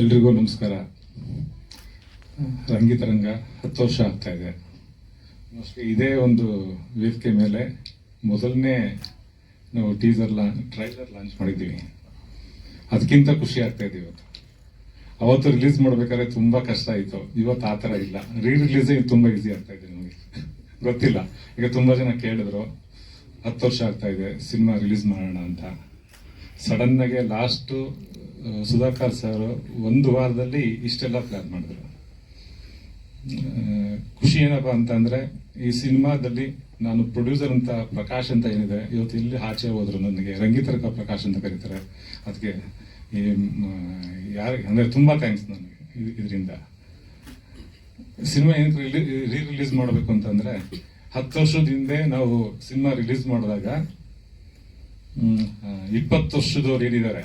ಎಲ್ರಿಗೂ ನಮಸ್ಕಾರ. ರಂಗಿತರಂಗ ಹತ್ತು ವರ್ಷ ಆಗ್ತಾ ಇದೆ. ಮೋಸ್ಟ್ಲಿ ಇದೇ ಒಂದು ವೇದಿಕೆ ಮೇಲೆ ಮೊದಲನೇ ನಾವು ಟೀಸರ್ ಲಾ ಟ್ರೈಲರ್ ಲಾಂಚ್ ಮಾಡಿದ್ದೀವಿ. ಅದಕ್ಕಿಂತ ಖುಷಿ ಆಗ್ತಾ ಇದೆ ಇವತ್ತು ಅವತ್ತು ರಿಲೀಸ್ ಮಾಡ್ಬೇಕಾದ್ರೆ ತುಂಬ ಕಷ್ಟ ಆಯಿತು. ಇವತ್ತು ಆ ಥರ ಇಲ್ಲ. ರೀ ರಿಲೀಸ್ ತುಂಬ ಈಸಿ ಆಗ್ತಾ ಇದೆ ನಮಗೆ. ಗೊತ್ತಿಲ್ಲ. ಈಗ ತುಂಬ ಜನ ಕೇಳಿದ್ರು, ಹತ್ತು ವರ್ಷ ಆಗ್ತಾ ಇದೆ, ಸಿನಿಮಾ ರಿಲೀಸ್ ಮಾಡೋಣ ಅಂತ. ಸಡನ್ನಾಗೆ ಲಾಸ್ಟು ಲಾಸ್ಟ್ ಸುಧಾಕರ್ ಸರ್ ಒಂದು ವಾರದಲ್ಲಿ ಇಷ್ಟೆಲ್ಲ ಪ್ಲಾನ್ ಮಾಡಿದ್ರು. ಖುಷಿ ಏನಪ್ಪ ಅಂತಂದ್ರೆ ಈ ಸಿನಿಮಾದಲ್ಲಿ ನಾನು ಪ್ರೊಡ್ಯೂಸರ್ ಅಂತ ಪ್ರಕಾಶ್ ಅಂತ ಏನಿದೆ, ಇವತ್ತು ಇಲ್ಲಿ ಆಚೆ ಹೋದ್ರು ನನಗೆ ರಂಗಿತರಕ ಪ್ರಕಾಶ್ ಅಂತ ಕರೀತಾರೆ. ಅದಕ್ಕೆ ಈ ಯಾರು ಅಂದ್ರೆ ತುಂಬಾ ಥ್ಯಾಂಕ್ಸ್ ನನಗೆ ಇದರಿಂದ. ಸಿನಿಮಾ ಏನಕ್ಕೆ ರೀ ರಿಲೀಸ್ ಮಾಡಬೇಕು ಅಂತಂದ್ರೆ, ಹತ್ತು ವರ್ಷದ ಹಿಂದೆ ನಾವು ಸಿನಿಮಾ ರಿಲೀಸ್ ಮಾಡಿದಾಗ ಇಪ್ಪತ್ತು ವರ್ಷದವ್ರು ಏನಿದ್ದಾರೆ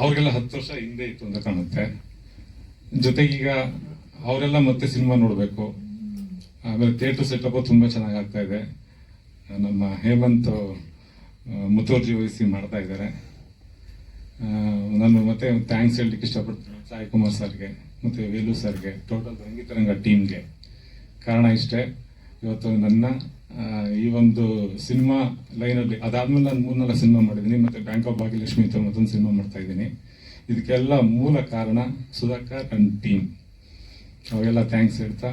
ಅವ್ರಿಗೆಲ್ಲ ಹತ್ತು ವರ್ಷ ಹಿಂದೆ ಇತ್ತು ಅಂತ ಕಾಣುತ್ತೆ. ಜೊತೆಗೆ ಈಗ ಅವರೆಲ್ಲ ಮತ್ತೆ ಸಿನಿಮಾ ನೋಡಬೇಕು. ಆಮೇಲೆ ಥಿಯೇಟರ್ ಸೆಟಪ್ ತುಂಬಾ ಚೆನ್ನಾಗಿ ಆಗ್ತಾ ಇದೆ. ನಮ್ಮ ಹೇಮಂತ್ ಮುತುವರ್ಜಿ ವಹಿಸಿ ಮಾಡ್ತಾ ಇದ್ದಾರೆ. ನಾನು ಮತ್ತೆ ಥ್ಯಾಂಕ್ಸ್ ಹೇಳಲಿಕ್ಕೆ ಇಷ್ಟಪಡ್ತೀನಿ ಸಾಯಿ ಕುಮಾರ್ ಸರ್ಗೆ, ಮತ್ತೆ ವೇಲು ಸರ್ಗೆ ಟೋಟಲ್ ರಂಗಿತರಂಗ ಟೀಮ್ಗೆ ಕಾರಣ ಇಷ್ಟೇ. ಇವತ್ತು ನನ್ನ ಈ ಒಂದು ಸಿನಿಮಾ ಲೈನಲ್ಲಿ ಅದಾದ್ಮೇಲೆ ನಾನು ಮೂರ್ನಾಲ್ಕು ಸಿನಿಮಾ ಮಾಡಿದ್ದೀನಿ, ಮತ್ತೆ ಬ್ಯಾಂಕ್ ಆಫ್ ಭಾಗ್ಯಲಕ್ಷ್ಮಿ ಅಂತ ಮತ್ತೊಂದು ಸಿನಿಮಾ ಮಾಡ್ತಾ ಇದ್ದೀನಿ. ಇದಕ್ಕೆಲ್ಲ ಮೂಲ ಕಾರಣ ಸುಧಾಕರ್ ಅಂಡ್ ಟೀಮ್ ಅವೆಲ್ಲ ಥ್ಯಾಂಕ್ಸ್ ಹೇಳ್ತಾ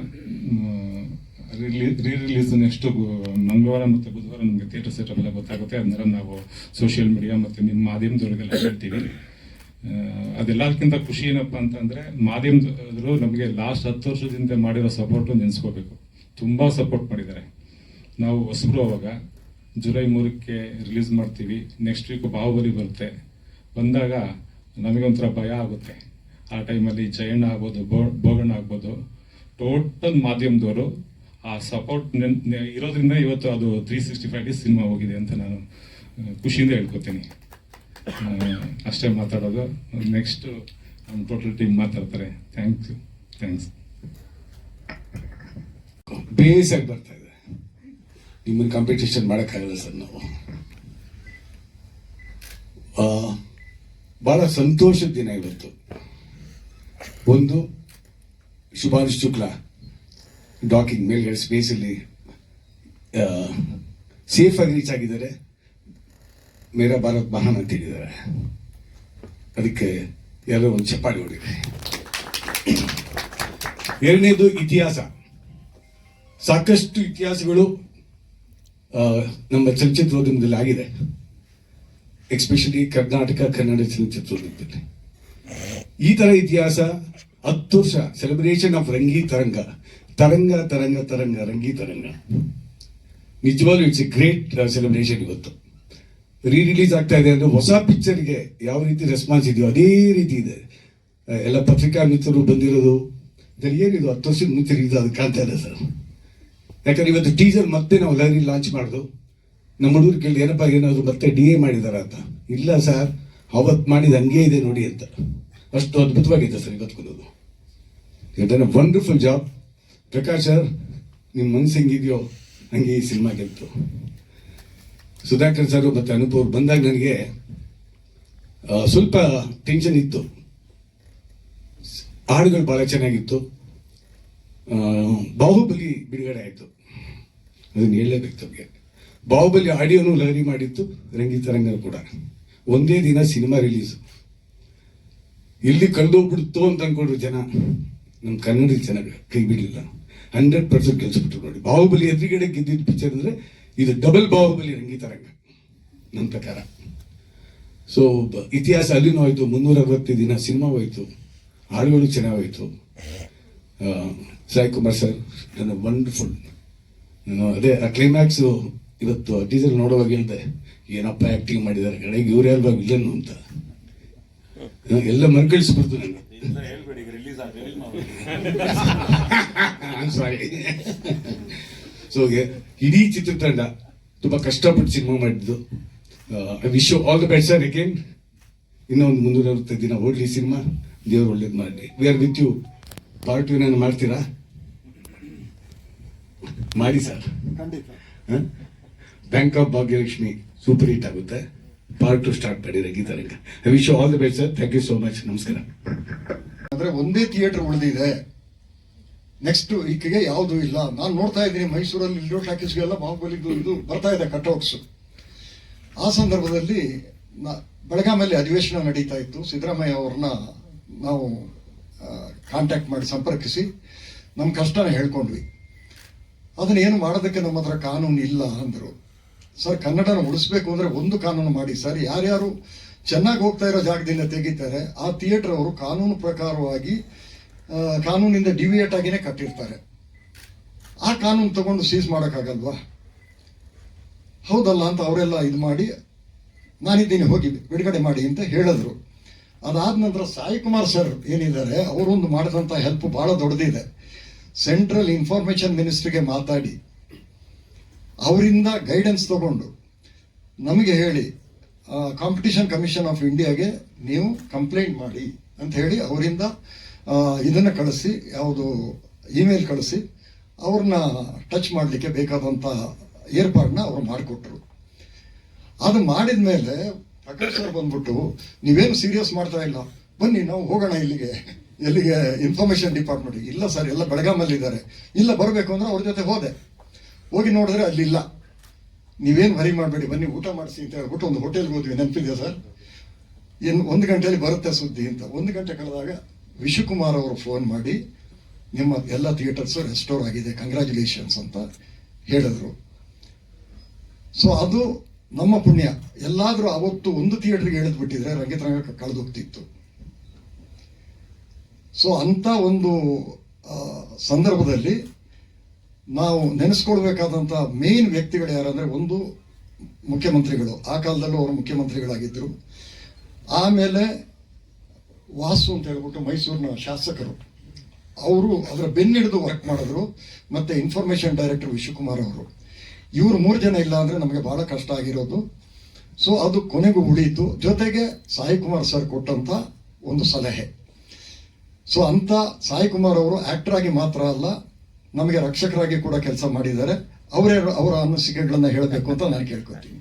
ರೀ ರಿಲೀಸ್ ನೆಕ್ಸ್ಟ್ ಮಂಗಳವಾರ ಮತ್ತು ಬುಧವಾರ ನಮಗೆ ಥಿಯೇಟರ್ ಸೆಟಪ್ ಎಲ್ಲ ಗೊತ್ತಾಗುತ್ತೆ. ಅದನ್ನೆಲ್ಲ ನಾವು ಸೋಷಿಯಲ್ ಮೀಡಿಯಾ ಮತ್ತು ನಿಮ್ಮ ಮಾಧ್ಯಮದವ್ರಿಗೆಲ್ಲ ಹೇಳ್ತೀವಿ. ಅದೆಲ್ಲದಕ್ಕಿಂತ ಖುಷಿ ಏನಪ್ಪ ಅಂತಂದ್ರೆ, ಮಾಧ್ಯಮದವರು ನಮಗೆ ಲಾಸ್ಟ್ ಹತ್ತು ವರ್ಷದಿಂದ ಮಾಡಿರೋ ಸಪೋರ್ಟು ನೆನೆಸ್ಕೋಬೇಕು. ತುಂಬಾ ಸಪೋರ್ಟ್ ಮಾಡಿದ್ದಾರೆ. ನಾವು ಹೊಸಬ್ರು ಅವಾಗ ಜುಲೈ ಮೂರಕ್ಕೆ ರಿಲೀಸ್ ಮಾಡ್ತೀವಿ. ನೆಕ್ಸ್ಟ್ ವೀಕ್ ಬಾಹುಬಲಿ ಬರುತ್ತೆ. ಬಂದಾಗ ನಮಗೊಂಥರ ಭಯ ಆಗುತ್ತೆ. ಆ ಟೈಮಲ್ಲಿ ಜಯಣ್ಣ ಆಗ್ಬೋದು, ಬೋ- ಬೋಗಣ್ಣ ಆಗ್ಬೋದು. ಟೋಟಲ್ ಮಾಧ್ಯಮದವರು ಆ ಸಪೋರ್ಟ್ ಇರೋದ್ರಿಂದ ಇವತ್ತು ಅದು three sixty five days cinema ಹೋಗಿದೆ ಅಂತ ನಾನು ಖುಷಿಯಿಂದ ಹೇಳ್ಕೊತೀನಿ. ಅಷ್ಟೇ ಮಾತಾಡೋದು. ನೆಕ್ಸ್ಟು ನಮ್ಮ ಟೋಟಲ್ ಟೀಮ್ ಮಾತಾಡ್ತಾರೆ. ಥ್ಯಾಂಕ್ ಯು ಥ್ಯಾಂಕ್ಸ್ ಬೇಸಾಗಿ ಬರ್ತಾ ಇದೆ. ನಿಮ್ಮನ್ನು ಕಾಂಪಿಟೇಷನ್ ಮಾಡೋಕ್ಕಾಗಲ್ಲ ಸರ್ ನಾವು. ಬಹಳ ಸಂತೋಷದ ದಿನ ಇವತ್ತು. ಒಂದು, ಶುಭಾಂಶ್ ಶುಕ್ಲಾ ಡಾಕಿಂಗ್ ಮೇಲ್ಗಡೆ ಸ್ಪೇಸಲ್ಲಿ ಸೇಫಾಗಿ ರೀಚ್ ಆಗಿದ್ದಾರೆ. ಮೇರಾ ಭಾರತ್ ಮಹಾನ್ ಅಂತ ಹೇಳಿದ್ದಾರೆ. ಅದಕ್ಕೆ ಎಲ್ಲರೂ ಒಂದು ಚಪ್ಪಾಡಿ ಹೊಡಿದೆ ಎರಡನೇದು ಇತಿಹಾಸ. ಸಾಕಷ್ಟು ಇತಿಹಾಸಗಳು ನಮ್ಮ ಚಲನಚಿತ್ರೋದ್ಯಮದಲ್ಲಿ ಆಗಿದೆ. ಎಕ್ಸ್ಪೆಷಲಿ ಕರ್ನಾಟಕ, ಕನ್ನಡ ಚಲನಚಿತ್ರೋದ್ಯಮದಲ್ಲಿ. ಈ ತರ ಇತಿಹಾಸ ಹತ್ತು ವರ್ಷ ಸೆಲೆಬ್ರೇಷನ್ ಆಫ್ ರಂಗಿ ತರಂಗ. ತರಂಗ ತರಂಗ ತರಂಗ, ರಂಗಿ ತರಂಗ. ನಿಜವಾಗ್ಲೂ ಇಟ್ಸ್ ಎ ಗ್ರೇಟ್ ಸೆಲೆಬ್ರೇಷನ್ ಇವತ್ತು. ರೀ ರಿಲೀಸ್ ಆಗ್ತಾ ಇದೆ ಅಂದ್ರೆ ಹೊಸ ಪಿಕ್ಚರ್ಗೆ ಯಾವ ರೀತಿ ರೆಸ್ಪಾನ್ಸ್ ಇದೆಯೋ ಅದೇ ರೀತಿ ಇದೆ. ಎಲ್ಲ ಪತ್ರಿಕಾ ಮಿತ್ರರು ಬಂದಿರೋದು ಏನಿದು? ಹತ್ತು ವರ್ಷದ ಮುಂಚೆ ಇದು ಅದು ಕಾಣ್ತಾ ಇದೆ ಸರ್. ಯಾಕಂದ್ರೆ ಇವತ್ತು ಟೀಸರ್ ಮತ್ತೆ ನಾವು ಲೈರಿ ಲಾಂಚ್ ಮಾಡಿದ್ರು ನಮ್ಮ ಹುಡುಗರು ಕೇಳಿ ಏನಪ್ಪ, ಏನಾದ್ರು ಮತ್ತೆ ಡಿ ಎ ಮಾಡಿದಾರ ಅಂತ. ಇಲ್ಲ ಸರ್ ಅವತ್ತು ಮಾಡಿದ ಹಂಗೆ ಇದೆ ನೋಡಿ ಅಂತ. ಅಷ್ಟು ಅದ್ಭುತವಾಗಿದೆ ಸರ್ ಇವತ್ತು ಯಾಕಂದ್ರೆ ವಂಡರ್ಫುಲ್ ಜಾಬ್ ಪ್ರಕಾಶ್ ಸರ್ ನಿಮ್ಮ ಮನ್ಸು ಹೆಂಗಿದೆಯೋ, ಹಂಗೆ ಈ ಸಿನಿಮಾ ಗೆಲ್ತು ಸುಧಾಕರ್ ಸರ್ ಮತ್ತೆ ಅನುಪ್ ಬಂದಾಗ ನನಗೆ ಸ್ವಲ್ಪ ಟೆನ್ಷನ್ ಇತ್ತು. ಹಾಡುಗಳು ಬಹಳ ಚೆನ್ನಾಗಿತ್ತು. ಬಾಹುಬಲಿ ಬಿಡುಗಡೆ ಆಯಿತು. ಅದನ್ನ ಹೇಳಲೇಬೇಕು ತಮಗೆ. ಬಾಹುಬಲಿ ಆಡಿಯೋನು ಲಹರಿ ಮಾಡಿತ್ತು ರಂಗಿತರಂಗ ಕೂಡ. ಒಂದೇ ದಿನ ಸಿನಿಮಾ ರಿಲೀಸ್ ಇಲ್ಲಿ ಕಳೆದೋಗ್ಬಿಡುತ್ತೋ ಅಂತ ಅನ್ಕೊಂಡ್ರು ಜನ. ನಮ್ಮ ಕನ್ನಡ ಜನ ಕೈ ಬಿಡಲಿಲ್ಲ. ಹಂಡ್ರೆಡ್ ಪರ್ಸೆಂಟ್ ಗೆಲ್ಸ್ಬಿಟ್ರು ನೋಡಿ. ಬಾಹುಬಲಿ ಎದುರುಗಡೆ ಗೆದ್ದಿದ್ದ ಪಿಕ್ಚರ್ ಅಂದರೆ ಇದು ಡಬಲ್ ಬಾಹುಬಲಿ ರಂಗಿತರಂಗ ನನ್ನ ಪ್ರಕಾರ. ಸೊ ಇತಿಹಾಸ ಅಲ್ಲಿನೂ ಆಯಿತು ಮುನ್ನೂರ ಅರವತ್ತು ದಿನ ಸಿನಿಮಾ ಹೋಯ್ತು ಹಾಡುಗಳು ಚೆನ್ನಾಗೋಯ್ತು ಸಾಯಿ ಕುಮಾರ್ ಸರ್ ನನ್ನ ವಂಡರ್ಫುಲ್ ನಾನು ಅದೇ ಆ ಕ್ಲೈಮ್ಯಾಕ್ಸ್ ಇವತ್ತು ಟೀಸರ್ ನೋಡುವಾಗ ಹೇಳ್ದೆ ಏನಪ್ಪ ಆಕ್ಟಿಂಗ್ ಮಾಡಿದ್ದಾರೆ ಕಡೆಗೆ ಇವ್ರು ಯಾರು ವಿಲನ್ ಅಂತ. ಎಲ್ಲ ಮರುಕಳಿಸ್ಬಿಡ್ತು ನನಗೆ ಸಾರಿ ಸೊ ಇಡೀ ಚಿತ್ರತಂಡ ತುಂಬಾ ಕಷ್ಟಪಟ್ಟು ಸಿನಿಮಾ ಮಾಡಿದ್ದು. I wish all the best sir again ಇನ್ನೊಂದು ಮುನ್ನೂರ ಅರವತ್ತೈದು ದಿನ ಓಡ್ಲಿ ಸಿನಿಮಾ ದೇವ್ರು ಒಳ್ಳೇದು ಮಾಡಲಿ. We are with you part ನಾನು ಮಾಡ್ತೀರಾ? ಮಾಡಿ sir. Bank of Bhagyalakshmi super hit ಆಗುತ್ತೆ. ಪಾರ್ಟ್ ಟು ಸ್ಟಾರ್ಟ್ ಮಾಡಿ Rangitaranga I wish all the best sir thank you so much ನಮಸ್ಕಾರ. ಅಂದ್ರೆ ಒಂದೇ ಥಿಯೇಟರ್ ಉಳಿದಿದೆ. ನೆಕ್ಸ್ಟ್ ಈಕೆಗೆ ಯಾವುದು ಇಲ್ಲ. ನಾನು ನೋಡ್ತಾ ಇದ್ದೀನಿ ಮೈಸೂರಲ್ಲಿ ಇಲ್ಲೋ ಟಾಕೀಸ್ಗೆಲ್ಲ ಬಾಹುಬಲಿದು ಇದು ಬರ್ತಾ ಇದೆ ಕಟ್ಔಟ್ಸ್ ಆ ಸಂದರ್ಭದಲ್ಲಿ ಬೆಳಗಾಮಲ್ಲಿ ಅಧಿವೇಶನ ನಡೀತಾ ಇತ್ತು. ಸಿದ್ದರಾಮಯ್ಯ ಅವ್ರನ್ನ ನಾವು ಕಾಂಟ್ಯಾಕ್ಟ್ ಮಾಡಿ ಸಂಪರ್ಕಿಸಿ. ನಮ್ಮ ಕಷ್ಟನ ಹೇಳ್ಕೊಂಡ್ವಿ. ಅದನ್ನ ಏನು ಮಾಡೋದಕ್ಕೆ ನಮ್ಮ ಹತ್ರ ಕಾನೂನು ಇಲ್ಲ ಅಂದರು. ಸರ್, ಕನ್ನಡನ ಉಳಿಸ್ಬೇಕು ಅಂದ್ರೆ ಒಂದು ಕಾನೂನು ಮಾಡಿ. ಸರ್, ಯಾರ್ಯಾರು ಚೆನ್ನಾಗಿ ಹೋಗ್ತಾ ಇರೋ ಜಾಗದಿಂದ ತೆಗಿತಾರೆ, ಆ ಥಿಯೇಟರ್ ಅವರು ಕಾನೂನು ಪ್ರಕಾರವಾಗಿ ಕಾನೂನಿಂದ ಡಿವಿಯೇಟ್ ಆಗಿನೇ ಕಟ್ಟಿರ್ತಾರೆ. ಆ ಕಾನೂನು ತಗೊಂಡು ಸೀಸ್ ಮಾಡೋಕ್ಕಾಗಲ್ವಾ? ಹೌದಲ್ಲ ಅಂತ ಅವರೆಲ್ಲ ಇದು ಮಾಡಿ, ನಾನಿದ್ದೀನಿ ಹೋಗಿ ಬಿಡುಗಡೆ ಮಾಡಿ ಅಂತ ಹೇಳಿದ್ರು. ಅದಾದ ನಂತರ ಸಾಯಿ ಕುಮಾರ್ ಸರ್ ಏನಿದ್ದಾರೆ, ಅವರೊಂದು ಮಾಡಿದಂಥ ಹೆಲ್ಪ್ ಬಹಳ ದೊಡ್ಡದಿದೆ. ಸೆಂಟ್ರಲ್ ಇನ್ಫಾರ್ಮೇಶನ್ ಮಿನಿಸ್ಟ್ರಿಗೆ ಮಾತಾಡಿ. ಅವರಿಂದ ಗೈಡೆನ್ಸ್ ತಗೊಂಡು. ನಮಗೆ ಹೇಳಿ ಕಾಂಪಿಟಿಷನ್ ಕಮಿಷನ್ ಆಫ್ ಇಂಡಿಯಾಗೆ ನೀವು ಕಂಪ್ಲೇಂಟ್ ಮಾಡಿ ಅಂತ ಹೇಳಿ ಅವರಿಂದ ಇದನ್ನು ಕಳಿಸಿ, ಯಾವುದು ಇಮೇಲ್ ಕಳಿಸಿ, ಅವ್ರನ್ನ ಟಚ್ ಮಾಡಲಿಕ್ಕೆ ಬೇಕಾದಂಥ ಏರ್ಪಾಡನ್ನ ಅವ್ರು ಮಾಡಿಕೊಟ್ರು. ಅದು ಮಾಡಿದ ಮೇಲೆ ಪ್ರಕಾಶ್ ಸರ್ ಬಂದ್ಬಿಟ್ಟು, ನೀವೇನು ಸೀರಿಯಸ್ ಮಾಡ್ತಾ ಇಲ್ಲ? ಬನ್ನಿ, ನಾವು ಹೋಗೋಣ ಇಲ್ಲಿಗೆ. ಎಲ್ಲಿಗೆ ಇನ್ಫಾರ್ಮೇಶನ್ ಡಿಪಾರ್ಟ್ಮೆಂಟ್ ಇಲ್ಲ ಸರ್, ಎಲ್ಲ ಬೆಳಗಾಮಲ್ಲಿ ಇದ್ದಾರೆ. ಇಲ್ಲ, ಬರಬೇಕು ಅಂದ್ರೆ ಅವ್ರ ಜೊತೆ ಹೋದೆ. ಹೋಗಿ ನೋಡಿದ್ರೆ ಅಲ್ಲಿ ಇಲ್ಲ. ನೀವೇನು ವರಿ ಮಾಡಬೇಡಿ, ಬನ್ನಿ, ಊಟ ಮಾಡಿಸಿ ಅಂತ ಹೇಳ್ಬಿಟ್ಟು ಒಂದು ಹೋಟೆಲ್ಗೆ ಹೋದ್ವಿ. ನೆನಪಿದೆ ಸರ್? ಏನು ಒಂದು ಗಂಟೆಯಲ್ಲಿ ಬರುತ್ತೆ ಸುದ್ದಿ ಅಂತ. ಒಂದು ಗಂಟೆ ಕಳೆದಾಗ ವಿಶುಕುಮಾರ್ ಅವರು ಫೋನ್ ಮಾಡಿ, ನಿಮ್ಮ ಎಲ್ಲ ಥಿಯೇಟರ್ಸು ರೆಸ್ಟೋರ್ ಆಗಿದೆ ಕಂಗ್ರ್ಯಾಚುಲೇಷನ್ಸ್ ಅಂತ ಹೇಳಿದ್ರು. ಸೊ ಅದು ನಮ್ಮ ಪುಣ್ಯ. ಎಲ್ಲಾದರೂ ಅವತ್ತು ಒಂದು ಥಿಯೇಟರ್ಗೆ ಹೇಳಿದ್ಬಿಟ್ಟಿದ್ರೆ ಬಿಟ್ಟಿದ್ರೆ ರಂಗಿತರಂಗ ಕಳೆದೋಗ್ತಿತ್ತು. ಸೊ ಅಂತ ಒಂದು ಸಂದರ್ಭದಲ್ಲಿ ನಾವು ನೆನೆಸ್ಕೊಳ್ಬೇಕಾದಂಥ ಮೇನ್ ವ್ಯಕ್ತಿಗಳು ಯಾರಂದರೆ ಒಂದು ಮುಖ್ಯಮಂತ್ರಿಗಳು. ಆ ಕಾಲದಲ್ಲೂ ಅವರು ಮುಖ್ಯಮಂತ್ರಿಗಳಾಗಿದ್ದರು. ಆಮೇಲೆ ವಾಸು ಅಂತ ಹೇಳ್ಬಿಟ್ಟು ಮೈಸೂರಿನ ಶಾಸಕರು. ಅವರು ಅದರ ಬೆನ್ನಿಡಿದು ವರ್ಕ್ ಮಾಡಿದ್ರು. ಮತ್ತೆ ಇನ್ಫಾರ್ಮೇಷನ್ ಡೈರೆಕ್ಟರ್ ವಿಶ್ವಕುಮಾರ್ ಅವರು. ಇವರು ಮೂರು ಜನ ಇಲ್ಲ ಅಂದರೆ ನಮಗೆ ಬಹಳ ಕಷ್ಟ ಆಗಿರೋದು. ಸೊ ಅದು ಕೊನೆಗೂ ಉಳಿಯಿತು. ಜೊತೆಗೆ ಸಾಯಿಕುಮಾರ್ ಸರ್ ಕೊಟ್ಟಂತ ಒಂದು ಸಲಹೆ. ಸೊ ಅಂತ ಸಾಯಿ ಕುಮಾರ್ ಅವರು ಆಕ್ಟರ್ ಆಗಿ ಮಾತ್ರ ಅಲ್ಲ, ನಮಗೆ ರಕ್ಷಕರಾಗಿ ಕೂಡ ಕೆಲಸ ಮಾಡಿದ್ದಾರೆ. ಅವರೇ ಅವರ ಅನಿಸಿಕೆಗಳನ್ನ ಹೇಳಬೇಕು ಅಂತ ನಾನು ಕೇಳ್ಕೊತೀನಿ.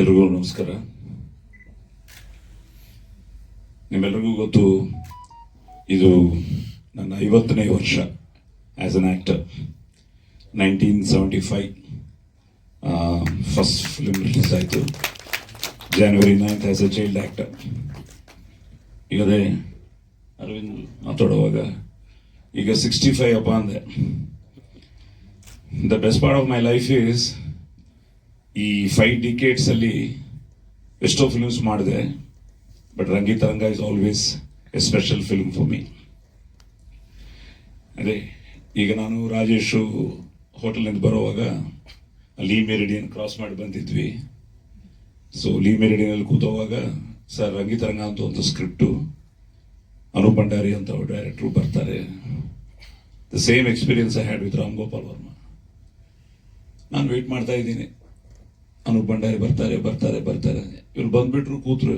ಎಲ್ರಿಗೂ ನಮಸ್ಕಾರ. ನಿಮ್ಮೆಲ್ಲರಿಗೂ ಗೊತ್ತು, ಇದು ನನ್ನ ಐವತ್ತನೇ ವರ್ಷ as an actor nineteen seventy five first film release ಆಯಿತು. January ninth as a child actor ಈಗ ಅದೇ ಅರವಿಂದ್ ಮಾತಾಡುವಾಗ ಈಗ ಸಿಕ್ಸ್ಟಿ ಫೈವ್ ಅಪ್ಪ ಅಂದೆ. The best part of my life is ಈ ಫೈವ್ ಡಿಕೇಟ್ಸಲ್ಲಿ ಎಷ್ಟೋ ಫಿಲ್ಮ್ಸ್ ಮಾಡಿದೆ. But Rangitaranga is always a special film for me ಅದೇ, ಈಗ ನಾನು ರಾಜೇಶು ಹೋಟೆಲ್ನಿಂದ ಬರುವಾಗ ಅಲ್ಲಿ ಮೆರಿಡಿಯನ್ ಕ್ರಾಸ್ ಮಾಡಿ ಬಂದಿದ್ವಿ. ಸೊ ಲೀ ಮೆರಿಡಿನಲ್ಲಿ ಕೂತೋವಾಗ, ಸರ್ ರಂಗಿತರಂಗ ಅಂತ ಒಂದು ಸ್ಕ್ರಿಪ್ಟು ಅನೂಪ್ ಭಂಡಾರಿ ಅಂತ ಡೈರೆಕ್ಟ್ರು ಬರ್ತಾರೆ. The same experience I had with Ram Gopal Varma ನಾನು ವೆಯ್ಟ್ ಮಾಡ್ತಾ ಇದ್ದೀನಿ. ಅನೂಪ್ ಭಂಡಾರಿ ಬರ್ತಾರೆ ಬರ್ತಾರೆ ಬರ್ತಾರೆ. ಇವ್ರು ಬಂದ್ಬಿಟ್ರು ಕೂತ್ರು.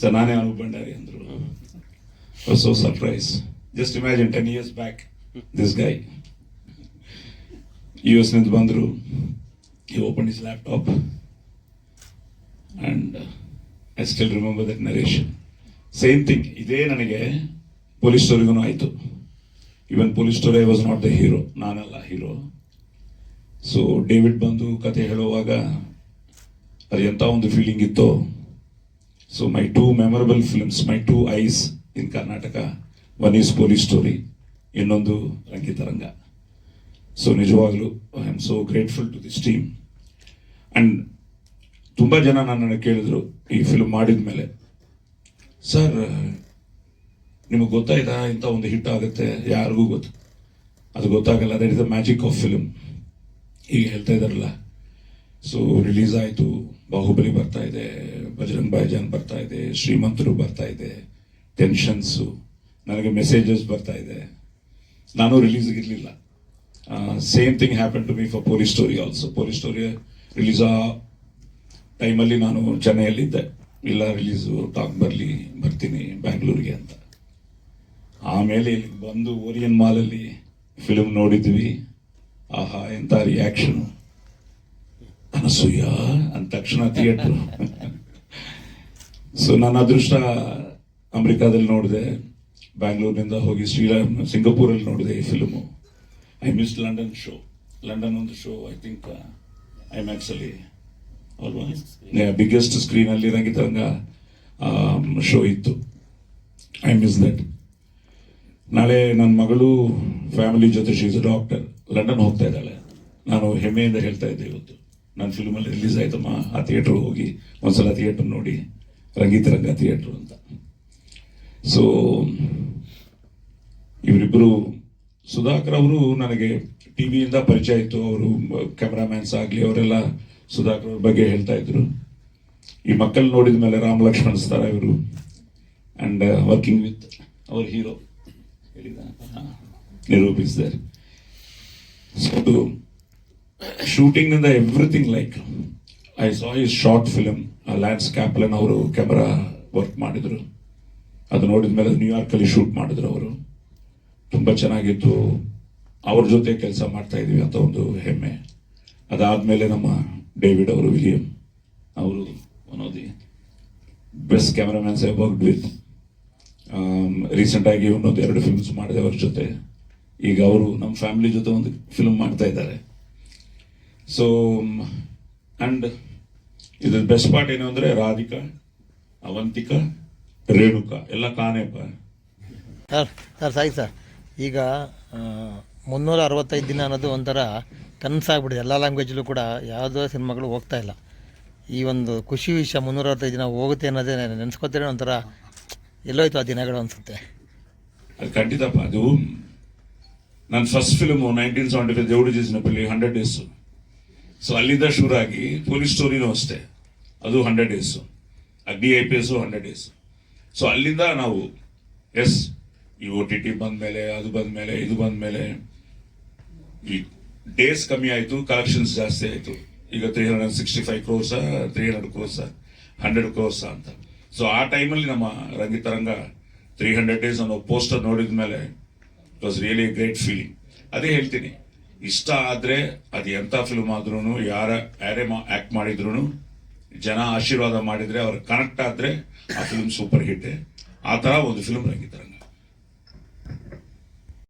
ಸರ್ ನಾನೇ ಅನು ಭಂಡಾರಿ ಅಂದರು. So surprise just imagine ten years back this guy U ಎಸ್ನಿಂದ ಬಂದರು. ಈ open is laptop and I still remember that Naresh same thing ಇದೇ ನನಗೆ ಪೊಲೀಸ್ ಸ್ಟೋರಿಗೂ ಆಯಿತು. Even police story I was not the hero ನಾನಲ್ಲ hero so David ಬಂದು ಕತೆ ಹೇಳುವಾಗ ಅದು ಎಂಥ ಒಂದು ಫೀಲಿಂಗ್ ಇತ್ತೋ. So my two memorable films my two eyes in Karnataka one is police story ಇನ್ನೊಂದು ರಂಗಿತರಂಗ ಸೊ ನಿಜವಾಗ್ಲೂ I am so grateful to this team and ತುಂಬ ಜನ ನನ್ನನ್ನು ಕೇಳಿದ್ರು ಈ ಫಿಲ್ಮ್ ಮಾಡಿದ ಮೇಲೆ. ಸರ್, ನಿಮಗೆ ಗೊತ್ತಾಯ್ತಾ? ಇಂಥ ಒಂದು ಹಿಟ್ ಆಗುತ್ತೆ, ಯಾರಿಗೂ ಗೊತ್ತು ಅದು ಗೊತ್ತಾಗಲ್ಲ that is the magic of film ಈಗ ಹೇಳ್ತಾ ಇದ್ದಾರಲ್ಲ. ಸೊ ರಿಲೀಸ್ ಆಯಿತು. ಬಾಹುಬಲಿ ಬರ್ತಾ ಇದೆ, ಬಜರಂಗ್ ಭಾಯ್ಜಾನ್ ಬರ್ತಾ ಇದೆ, ಶ್ರೀಮಂತರು ಬರ್ತಾ ಇದೆ ಟೆನ್ಷನ್ಸು ನನಗೆ ಮೆಸೇಜಸ್ ಬರ್ತಾ ಇದೆ. ನಾನು ರಿಲೀಸ್ಗೆ ಇರಲಿಲ್ಲ. Same thing happen to me for police story also police story release ಆ ಟೈಮಲ್ಲಿ ನಾನು ಚೆನ್ನೈಯಲ್ಲಿದ್ದೆ. ಇಲ್ಲ ರಿಲೀಸು ಟಾಕ್ ಬರಲಿ, ಬರ್ತೀನಿ ಬ್ಯಾಂಗ್ಳೂರಿಗೆ ಅಂತ. ಆಮೇಲೆ ಇಲ್ಲಿ ಬಂದು ಓರಿಯನ್ ಮಾಲಲ್ಲಿ ಫಿಲ್ಮ್ ನೋಡಿದ್ವಿ. ಆಹಾ, ಎಂತ ರಿಯಾಕ್ಷನ್ ಅನಸೂಯ ಅಂದ ತಕ್ಷಣ ಥಿಯೇಟ್ರು ಸೊ ನನ್ನ ಅದೃಷ್ಟ ಅಮೆರಿಕಾದಲ್ಲಿ ನೋಡಿದೆ. ಬ್ಯಾಂಗ್ಳೂರಿನಿಂದ ಹೋಗಿ ಶ್ರೀರಾಮ್ ಸಿಂಗಪೂರಲ್ಲಿ ನೋಡಿದೆ ಈ film I miss London show London ಒಂದು ಶೋ ಐ ಥಿಂಕ್ ಐ ಅಲ್ಲಿ. ಅಲ್ವಾ? ಬಿಗ್ಗೆಸ್ಟ್ ಸ್ಕ್ರೀನ್ ಅಲ್ಲಿ ರಂಗಿತರಂಗ ಶೋ ಇತ್ತು. ಐ ಮಿಸ್ ದಟ್ ನಾಳೆ ನನ್ನ ಮಗಳು ಫ್ಯಾಮಿಲಿ ಜೊತೆ ಶೀಸ್ ಡಾಕ್ಟರ್ ಲಂಡನ್ ಹೋಗ್ತಾ ಇದ್ದಾಳೆ. ನಾನು ಹೆಮ್ಮೆಯಿಂದ ಹೇಳ್ತಾ ಇದ್ದೆ ಇವತ್ತು. ನನ್ನ ಫಿಲ್ಮಲ್ಲಿ ರಿಲೀಸ್ ಆಯ್ತಮ್ಮ ಆ ಥಿಯೇಟ್ರ್ ಹೋಗಿ. ಒಂದ್ಸಲ ಥಿಯೇಟರ್ ನೋಡಿ. ರಂಗಿತರಂಗ ಥಿಯೇಟ್ರು ಅಂತ. ಸೊ ಇವರಿಬ್ಬರು ಸುಧಾಕರ್ ಅವರು ನನಗೆ ಟಿವಿಯಿಂದ ಪರಿಚಯ ಇತ್ತು. ಅವರು ಕ್ಯಾಮ್ರಾಮ್ಯಾನ್ಸ್ ಆಗಲಿ ಅವರೆಲ್ಲ ಸುಧಾಕರ್ ಬಗ್ಗೆ ಹೇಳ್ತಾ ಇದ್ರು. ಈ ಮಕ್ಕಳು ನೋಡಿದ ಮೇಲೆ ರಾಮ್ ಲಕ್ಷ್ಮಣ್ ಸ್ತಾರ ಇವರು. And working with our hero ನಿರೂಪಿಸಿದ್ದಾರೆ. So ಅದು ಶೂಟಿಂಗ್ನಿಂದ everything like I saw is short film Lance Kaplan ಅವರು ಕ್ಯಾಮರಾ ವರ್ಕ್ ಮಾಡಿದ್ರು. ಅದು ನೋಡಿದ ಮೇಲೆ ನ್ಯೂಯಾರ್ಕ್ ಅಲ್ಲಿ ಶೂಟ್ ಮಾಡಿದ್ರು ಅವರು. ತುಂಬಾ ಚೆನ್ನಾಗಿತ್ತು. ಅವ್ರ ಜೊತೆ ಕೆಲಸ ಮಾಡ್ತಾ ಇದೀವಿ ಅಂತ ಒಂದು ಹೆಮ್ಮೆ. ಅದಾದ್ಮೇಲೆ ನಮ್ಮ ಡೇವಿಡ್ ಅವರು ವಿಲಿಯಂ ಅವರು one of the best cameramans I worked with ರೀಸೆಂಟಾಗಿ ಆಗಿ ಒಂದೊಂದು ಎರಡು ಫಿಲ್ಮ್ಸ್ ಮಾಡಿದೆ ಅವ್ರ ಜೊತೆ. ಈಗ ಅವರು ನಮ್ಮ ಫ್ಯಾಮಿಲಿ ಜೊತೆ ಒಂದು ಫಿಲ್ಮ್ ಮಾಡ್ತಾ ಇದ್ದಾರೆ. ಸೊ ಆ್ಯಂಡ್ ಇದ್ರ ಬೆಸ್ಟ್ ಪಾರ್ಟ್ ಏನು ಅಂದರೆ ರಾಧಿಕಾ ಅವಂತಿಕಾ ರೇಣುಕಾ ಎಲ್ಲ ಕಾನೇಪ ಸರ್ ಸರ್ ಸಾಯಿ ಸರ್. ಈಗ ಮುನ್ನೂರ ಅರವತ್ತೈದು ದಿನ ಅನ್ನೋದು ಒಂಥರ ಕನಸಾಗ್ಬಿಟ್ಟಿದೆ ಎಲ್ಲ ಲ್ಯಾಂಗ್ವೇಜಲ್ಲೂ ಕೂಡ ಯಾವುದೋ ಸಿನಿಮಾಗಳು ಹೋಗ್ತಾ ಇಲ್ಲ. ಈ ಒಂದು ಖುಷಿ ವಿಷಯ ಮುನ್ನೂರ ಅರವತ್ತೈದು ದಿನ ಹೋಗುತ್ತೆ ಅನ್ನೋದೇ ನೆನೆಸ್ಕೊತೇನೆ ಒಂಥರ ಎಲ್ಲೋಯ್ತು ಆ ದಿನಗಳು ಅನಿಸುತ್ತೆ. ಅದು ಖಂಡಿತಪ್ಪ. ಅದು ನನ್ನ first film nineteen seventy five Devudu ಜೀಸ್ನಪಲ್ಲಿ ಹಂಡ್ರೆಡ್ ಡೇಸು ಸೊ ಅಲ್ಲಿಂದ ಶುರು ಆಗಿ ಪೊಲೀಸ್ ಸ್ಟೋರಿನೂ ಅಷ್ಟೇ. ಅದು hundred days Agni I P S hundred days so ಅಲ್ಲಿಂದ ನಾವು ಎಸ್ ಈ ಓ ಟಿ ಟಿ ಬಂದಮೇಲೆ, ಅದು ಬಂದ್ಮೇಲೆ, ಇದು ಬಂದ್ಮೇಲೆ, ಈ ಡೇಸ್ ಕಮ್ಮಿ ಆಯಿತು ಕಲೆಕ್ಷನ್ಸ್ ಜಾಸ್ತಿ ಆಯಿತು. ಈಗ three hundred sixty five crores three hundred crores hundred crores ಅಂತ. ಸೊ ಆ ಟೈಮಲ್ಲಿ ನಮ್ಮ ರಂಗಿತರಂಗ ತ್ರೀ ಹಂಡ್ರೆಡ್ ಡೇಸ್ ಅನ್ನೋ ಪೋಸ್ಟರ್ ನೋಡಿದ ಮೇಲೆ it was really great feeling ಅದೇ ಹೇಳ್ತೀನಿ, ಇಷ್ಟ ಆದರೆ ಅದು ಎಂಥ ಫಿಲ್ಮ್ ಆದ್ರೂ ಯಾರ ಯಾರೇ ಆ್ಯಕ್ಟ್ ಮಾಡಿದ್ರು ಜನ ಆಶೀರ್ವಾದ ಮಾಡಿದರೆ, ಅವ್ರು ಕನೆಕ್ಟ್ ಆದರೆ ಆ ಫಿಲ್ಮ್ ಸೂಪರ್ ಹಿಟ್ ಆ ಥರ ಒಂದು ಫಿಲ್ಮ್ ರಂಗಿತರಂಗ